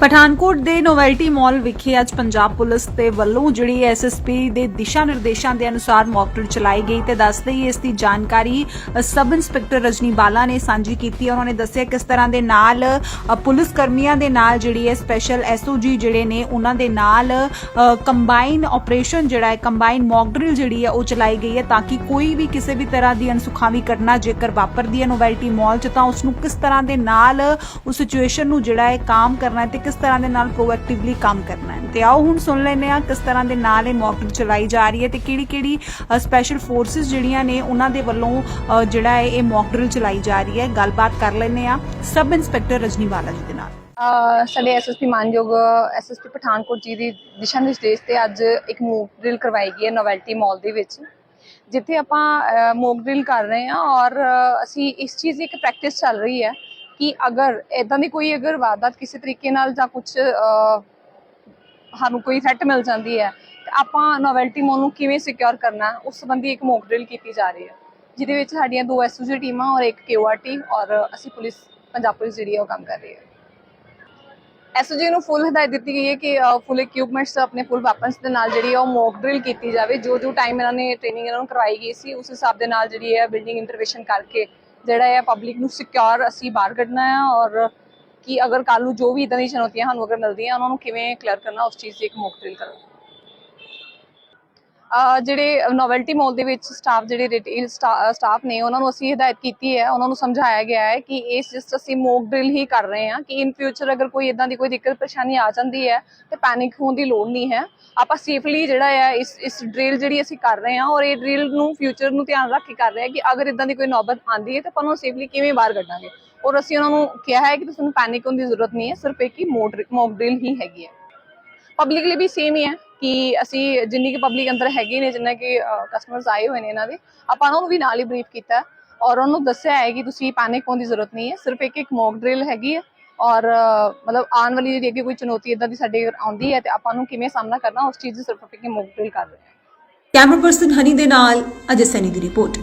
ਪਠਾਨਕੋਟ ਦੇ ਨੋਵੈਲਟੀ ਮਾਲ ਵਿਖੇ ਅੱਜ ਪੰਜਾਬ ਪੁਲਿਸ ਦੇ ਵੱਲੋਂ ਜਿਹੜੀ ਐਸਐਸਪੀ ਦੇ ਦਿਸ਼ਾ ਨਿਰਦੇਸ਼ਾਂ ਦੇ ਅਨੁਸਾਰ ਮੌਕਟਰ ਚਲਾਈ ਗਈ ਤੇ ਦੱਸਦੇ ਹੀ ਇਸ ਦੀ ਜਾਣਕਾਰੀ ਸਬ ਇੰਸਪੈਕਟਰ ਰਜਨੀ ਬਾਲਾ ਨੇ ਸਾਂਝੀ ਕੀਤੀ ਉਹਨਾਂ ਨੇ ਦੱਸਿਆ ਕਿਸ ਤਰ੍ਹਾਂ ਦੇ ਨਾਲ ਪੁਲਿਸ ਕਰਮੀਆਂ ਦੇ ਨਾਲ ਜਿਹੜੀ ਹੈ ਸਪੈਸ਼ਲ ਐਸਓਜੀ ਜਿਹੜੇ ਨੇ ਉਹਨਾਂ ਦੇ ਨਾਲ ਕੰਬਾਈਨ ਆਪਰੇਸ਼ਨ ਜਿਹੜਾ ਹੈ, ਕੰਬਾਈਨ ਮੌਕ ਡਰਿਲ ਜਿਹੜੀ ਹੈ ਉਹ ਚਲਾਈ ਗਈ ਹੈ ਤਾਂ ਕਿ ਕੋਈ ਵੀ ਕਿਸੇ ਵੀ ਤਰ੍ਹਾਂ ਦੀ ਅਨਸੁਖਾਵੀ ਘਟਨਾ ਜੇਕਰ ਵਾਪਰਦੀ ਹੈ ਨੋਵੈਲਟੀ ਮਾਲ 'ਚ ਤਾਂ ਉਸ ਨੂੰ ਕਿਸ ਤਰ੍ਹਾਂ ਦੇ ਨਾਲ ਉਸ ਸਿਚੁਏਸ਼ਨ ਨੂੰ ਜਿਹੜਾ ਹੈ ਕਾਮ ਕਰਨਾ ਹੈ ਤੇ ਕਿਸ ਤਰ੍ਹਾਂ ਦੇ ਨਾਲ ਪ੍ਰੋਐਕਟਿਵਲੀ ਕੰਮ ਕਰਨਾ ਹੈ। ਤੇ ਆਓ ਹੁਣ ਸੁਣ ਲੈਂਦੇ ਹਾਂ ਕਿਸ ਤਰ੍ਹਾਂ ਦੇ ਨਾਲ ਇਹ ਮੌਕ ਡਰਿਲ ਚਲਾਈ ਜਾ ਰਹੀ ਹੈ ਤੇ ਕਿਹੜੀ ਕਿਹੜੀ ਸਪੈਸ਼ਲ ਫੋਰਸਿਸ ਜਿਹੜੀਆਂ ਨੇ ਉਹਨਾਂ ਦੇ ਵੱਲੋਂ ਜਿਹੜਾ ਹੈ ਇਹ ਮੌਕ ਡਰਿਲ ਚਲਾਈ ਜਾ ਰਹੀ ਹੈ। ਗੱਲਬਾਤ ਕਰ ਲੈਂਦੇ ਹਾਂ ਸਬ ਇੰਸਪੈਕਟਰ ਰਜਨੀ ਬਾਲਾ ਜੀ ਦੇ ਨਾਲ। ਅਹ ਸਾਡੇ ਐਸਐਸਪੀ ਮਾਨਯੋਗ ਐਸਐਸਪੀ ਪਠਾਨਕੋਟ ਜੀ ਦੀ ਦਿਸ਼ਾ ਨਿਰਦੇਸ਼ ਤੇ ਅੱਜ ਇੱਕ ਮੋਕ ਡਰਿਲ ਕਰਵਾਈ ਗਈ ਹੈ ਨੋਵੈਲਟੀ ਮਾਲ ਦੇ ਵਿੱਚ, ਜਿੱਥੇ ਆਪਾਂ ਮੋਕ ਡਰਿਲ ਕਰ ਰਹੇ ਹਾਂ ਔਰ ਅਸੀਂ ਇਸ ਚੀਜ਼ ਦੀ ਇੱਕ ਪ੍ਰੈਕਟਿਸ ਚੱਲ ਰਹੀ ਹੈ ਕਿ ਅਗਰ ਇਦਾਂ ਦੀ ਕੋਈ ਅਗਰ ਵਾਰਦਾਤ ਕਿਸੇ ਤਰੀਕੇ ਨਾਲ ਜਾਂ ਕੁਝ ਸਾਨੂੰ ਕੋਈ ਥ੍ਰੈਟ ਮਿਲ ਜਾਂਦੀ ਹੈ, ਤੇ ਆਪਾਂ ਨੋਵੈਲਟੀ ਮਾਲ ਨੂੰ ਕਿਵੇਂ ਸਿਕਿਉਰ ਕਰਨਾ, ਉਸ ਸੰਬੰਧੀ ਇੱਕ ਮੋਕ ਡਰਿਲ ਕੀਤੀ ਜਾ ਰਹੀ ਹੈ, ਜਿਹਦੇ ਵਿੱਚ ਸਾਡੀਆਂ ਦੋ ਐਸਓਜੀ ਟੀਮਾਂ ਔਰ ਇੱਕ ਕਿਊਆਰਟੀ ਔਰ ਅਸੀਂ ਪੁਲਿਸ, ਪੰਜਾਬ ਪੁਲਿਸ ਜਿਹੜੀ ਹੈ ਉਹ ਕੰਮ ਕਰ ਰਹੀ ਹੈ। ਐਸਓਜੀ ਨੂੰ ਫੁੱਲ ਹਦਾਇਤ ਦਿੱਤੀ ਗਈ ਹੈ ਕਿ ਫੁੱਲ ਇਕਵਿਪਮੈਂਟਸ ਆਪਣੇ ਫੁੱਲ ਵੈਪਨਸ ਦੇ ਨਾਲ ਜਿਹੜੀ ਹੈ ਉਹ ਮੌਕ ਡਰਿਲ ਕੀਤੀ ਜਾਵੇ, ਜੋ ਜੋ ਟਾਈਮ ਇਹਨਾਂ ਨੇ ਟ੍ਰੇਨਿੰਗ ਇਹਨਾਂ ਨੂੰ ਕਰਵਾਈ ਗਈ ਸੀ, ਉਸ ਹਿਸਾਬ ਦੇ ਨਾਲ ਜਿਹੜੀ ਹੈ ਬਿਲਡਿੰਗ ਇੰਟਰਵੈਂਸ਼ਨ ਕਰਕੇ ਜਿਹੜਾ ਹੈ ਪਬਲਿਕ ਨੂੰ ਸਿਕਿਉਰ ਅਸੀਂ ਬਾਹਰ ਕੱਢਣਾ ਹੈ ਔਰ ਕਿ ਅਗਰ ਕੱਲ ਨੂੰ ਜੋ ਵੀ ਇਦਾਂ ਦੀ ਚੁਣੌਤੀਆਂ ਸਾਨੂੰ ਅਗਰ ਮਿਲਦੀਆਂ, ਉਹਨਾਂ ਨੂੰ ਕਿਵੇਂ ਕਲੀਅਰ ਕਰਨਾ, ਉਸ ਚੀਜ਼ ਦੀ ਇੱਕ ਮੌਕ ਡਰਿਲ ਕਰੋ ਜਿਹੜੇ ਨੋਵੈਲਟੀ ਮਾਲ ਦੇ ਵਿੱਚ ਸਟਾਫ ਜਿਹੜੇ ਰਿਟੇਲ ਸਟਾਫ ਨੇ, ਉਹਨਾਂ ਨੂੰ ਅਸੀਂ ਹਦਾਇਤ ਕੀਤੀ ਹੈ, ਉਹਨਾਂ ਨੂੰ ਸਮਝਾਇਆ ਗਿਆ ਹੈ ਕਿ ਇਸ ਜਸਟ ਅਸੀਂ ਮੋਕ ਡਰਿਲ ਹੀ ਕਰ ਰਹੇ ਹਾਂ ਕਿ ਇਨ ਫਿਊਚਰ ਅਗਰ ਕੋਈ ਇਦਾਂ ਦੀ ਕੋਈ ਦਿੱਕਤ ਪਰੇਸ਼ਾਨੀ ਆ ਜਾਂਦੀ ਹੈ ਤੇ ਪੈਨਿਕ ਹੋਣ ਦੀ ਲੋੜ ਨਹੀਂ ਹੈ। ਆਪਾਂ ਸੇਫਲੀ ਜਿਹੜਾ ਹੈ ਇਸ ਇਸ ਡਰਿਲ ਜਿਹੜੀ ਅਸੀਂ ਕਰ ਰਹੇ ਹਾਂ ਔਰ ਇਹ ਡਰਿਲ ਨੂੰ ਫਿਊਚਰ ਨੂੰ ਧਿਆਨ ਰੱਖ ਕੇ ਕਰ ਰਹੇ ਹਾਂ ਕਿ ਅਗਰ ਇਦਾਂ ਦੀ ਕੋਈ ਨੌਬਤ ਆਂਦੀ ਹੈ ਤਾਂ ਆਪਾਂ ਉਹਨੂੰ ਸੇਫਲੀ ਕਿਵੇਂ ਬਾਹਰ ਕੱਢਾਂਗੇ। ਔਰ ਅਸੀਂ ਉਹਨਾਂ ਨੂੰ ਕਿਹਾ ਹੈ ਕਿ ਤੁਹਾਨੂੰ ਪੈਨਿਕ ਹੋਣ ਦੀ ਜ਼ਰੂਰਤ ਨਹੀਂ ਹੈ, ਸਿਰਫ ਇੱਕ ਹੀ ਮੋਕ ਡਰਿਲ ਹੀ ਹੈਗੀ ਹੈ। ਪਬਲਿਕ ਲਈ ਵੀ ਸੇਮ ਹੀ ਹੈ। ਕਿ ਅਸੀਂ ਜਿੰਨੀ ਕਿ ਪਬਲਿਕ ਅੰਦਰ ਹੈਗੇ ਨੇ, ਜਿੰਨਾ ਕਿ ਕਸਟਮਰਸ ਆਏ ਹੋਏ ਨੇ ਇਹਨਾਂ ਦੇ, ਆਪਾਂ ਉਹਨਾਂ ਨੂੰ ਵੀ ਨਾਲ ਹੀ ਬਰੀਫ ਕੀਤਾ ਔਰ ਉਹਨਾਂ ਨੂੰ ਦੱਸਿਆ ਹੈ ਕਿ ਤੁਸੀਂ ਪੈਨਿਕ ਹੋਣ ਦੀ ਜ਼ਰੂਰਤ ਨਹੀਂ ਹੈ, ਸਿਰਫ ਇੱਕ ਇੱਕ ਮੌਕ ਡਰਿਲ ਹੈਗੀ ਹੈ ਔਰ ਮਤਲਬ ਆਉਣ ਵਾਲੀ ਜਿਹੜੀ ਅੱਗੇ ਕੋਈ ਚੁਣੌਤੀ ਇਦਾਂ ਦੀ ਸਾਡੇ ਆਉਂਦੀ ਹੈ ਤੇ ਆਪਾਂ ਨੂੰ ਕਿਵੇਂ ਸਾਹਮਣਾ ਕਰਨਾ, ਉਸ ਚੀਜ਼ ਦੀ ਸਿਰਫ ਇੱਕ ਮੌਕ ਡਰਿਲ ਕਰ ਰਹੇ ਹਾਂ। ਕੈਮਰਾ ਪਰਸਨ ਹਨੀ ਦੇ ਨਾਲ, ਅਜੇ ਸੈਨੀ ਦੀ ਰਿਪੋਰਟ